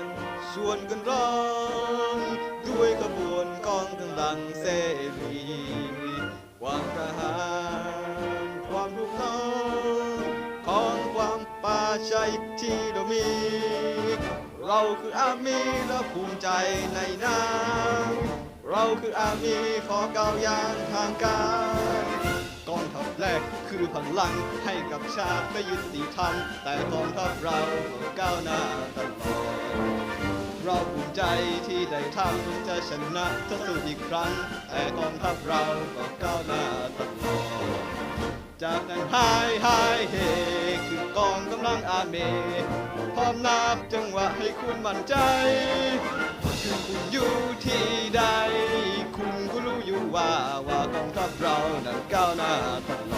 นชวนกันร้องด้วยขบวนกองกำลังเสรีความทหารความลูกน้องของความป่าชัยที่เรามี เราคืออามีและภูมิใจในน้ำเราคืออามีขอเก้าอย่างทางการกองทัพแรกคือพลังให้กับชาติไม่ยุติธรรมแต่กองทัพเราก้าวหน้าตลอด เราภูมิใจที่ได้ทำจะชนะทดสูอีกครั้ง แต่กองทัพเราก็ก้าวหน้าตลอดจากนั้นไฮไฮเฮคือกองกำลังอาเม พร้อมนับจังหวะให้คุณมั่นใจถึงคุณอยู่ที่ใด คุณก็รู้อยู่ว่าว่ากองทัพเรานั้นก้าวหน้าตลอด